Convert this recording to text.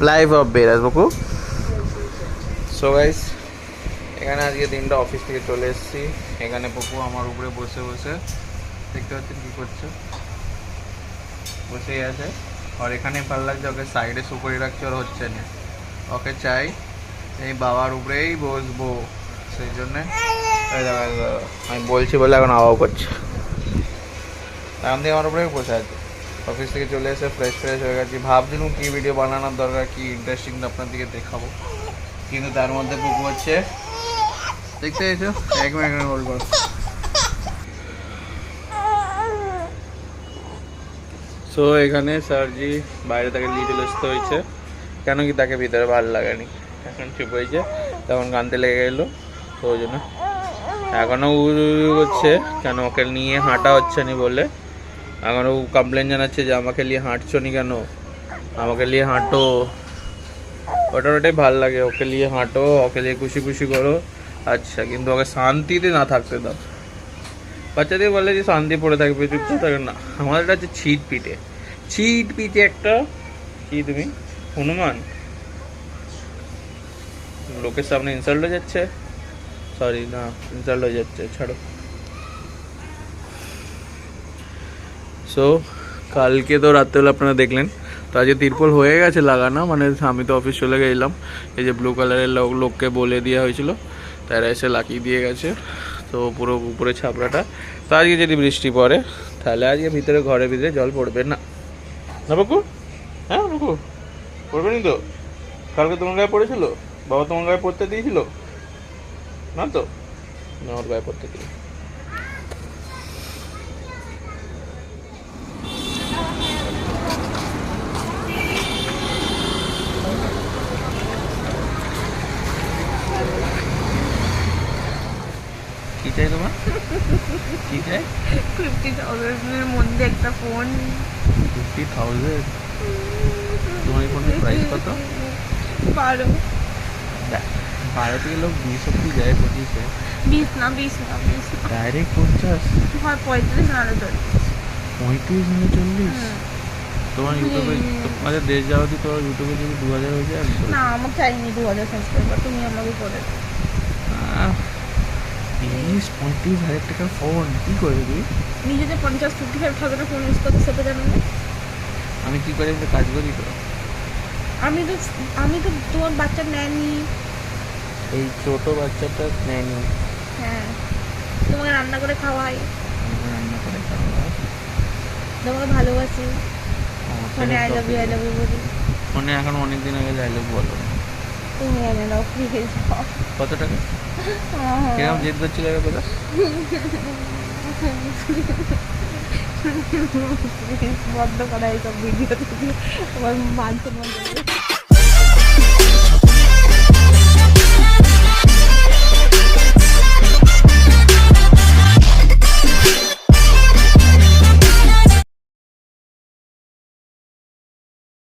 life of Beras বকু। So guys এখানে আজকে দিনটা অফিস থেকে চলে এসেছি। এখানে পপু আমার উপরে বসে বসে। দেখতে পাচ্ছেন কী করছে? বসেই আছে। আর এখানে ভালো লাগছে, ওকে সাইডে সুপারি রাখছে, ওর হচ্ছে না। ওকে চাই, এই বাবার উপরেই বসবো। সেই জন্যে আমি বলছি বলে এখন আওয়াও করছে। এখন থেকে আমার উপরেই বসে আছে। অফিস থেকে চলে এসে ফ্রেশ ফ্রেশ হয়ে গেছি। ভাবছিলাম কী ভিডিও বানানোর দরকার, কী ইন্টারেস্টিং আপনার দিকে দেখাবো। কিন্তু তার মধ্যে পুকু হচ্ছে। দেখতে এসো এক মিনিট হোল্ড করো। সো এখানে স্যারজি বাইরে তাকে চলে আসতে হয়েছে। কেন কি তাকে ভিতরে ভালো লাগেনি। এখন চুপ হয়েছে। তখন কানতে লেগে গেলো। তো ওই জন্য। এখনও উড়ু করছে। কেন ওকে নিয়ে হাঁটা হচ্ছে না বলে। এখনও কমপ্লেন জানাচ্ছে যে আমাকে নিয়ে হাঁটছো নি কেন? আমাকে নিয়ে হাঁটো। ওটা ওটাই ভালো লাগে, ওকে নিয়ে হাঁটো, ওকে নিয়ে খুশি খুশি করো। আচ্ছা কিন্তু ওকে শান্তিতে না থাকতে দাও। বাচ্চাদের বলে যে শান্তি পড়ে থাকবে চুপচাপ থাকে না। আমাদের এটা হচ্ছে ছিট পিঠে ছিট পিঠে একটা, কি তুমি? হনুমান? লোকের সামনে ইনসাল্ট হয়ে যাচ্ছে। সরি না ইনসাল্ট হয়ে যাচ্ছে, ছাড়ো। সো কালকে তো রাত্রেবেলা আপনারা দেখলেন। তো আজকে তিরপল হয়ে গেছে লাগানো মানে আমি তো অফিস চলে গেলাম। এই যে ব্লু কালারের লোক, লোককে বলে দেওয়া হয়েছিল, তারা এসে লাকিয়ে দিয়ে গেছে। তো পুরো উপরে ছাপড়াটা। তো আজকে যদি বৃষ্টি পড়ে, তাহলে আজকে ভিতরে, ঘরের ভিতরে জল পড়বে না। না বাবু হ্যাঁ বাবু পড়বে নি তো? কালকে তোমার গায়ে পড়েছিল? বাবা তোমার গায়ে পড়তে দিয়েছিল? না তো? ওর গায়ে পড়তে দিয়ে কি চাই তোমার? কি চাই? ফিফটি থাউজেন্ডের মধ্যে একটা ফোন ফিফটি থাউজেন্ড তোমার ফোনের প্রাইস কত? বারো। বারো থেকে লোক বিশ অব্দি যায় পঁচিশে। বিশ না বিশ না বিশ ডাইরেক্ট পঞ্চাশ হয় পঁয়ত্রিশ নাহলে চল্লিশ। পঁয়ত্রিশ চল্লিশ? তোমার ইউটিউবে তোমাদের দেশ যাওয়া তোমার ইউটিউবে যদি দু হাজার হয়ে যায় না আমার চাইনি দু হাজার সাবস্ক্রাইবার তুমি আমাকে করে দাও। তিরিশ পঁয়ত্রিশ হাজার টাকার ফোন কি করবে তুই? নিজে যে পঞ্চাশ ফিফটি ফাইভ থাউজেন্ডের ফোন ইউজ করতে সেটা জানো না? আমি কি করে কাজ করি তো? আমি তো আমি তো তোমার বাচ্চা নেয়নি। এই ছোট বাচ্চাটা নেয়নি। হ্যাঁ। তোমাকে রান্না করে খাওয়াই। রান্না করে খাওয়া তোমাকে ভালোবাসি। ফোনে I love you I love you বলি। ফোনে এখন অনেক দিন আগে ডায়লগ বলো। তুমি এনে দাও প্লিজ কত টাকা? কীরকম জেদ করছিল কথা বন্ধ করা এইসব ভিডিও আমার মান সম্মান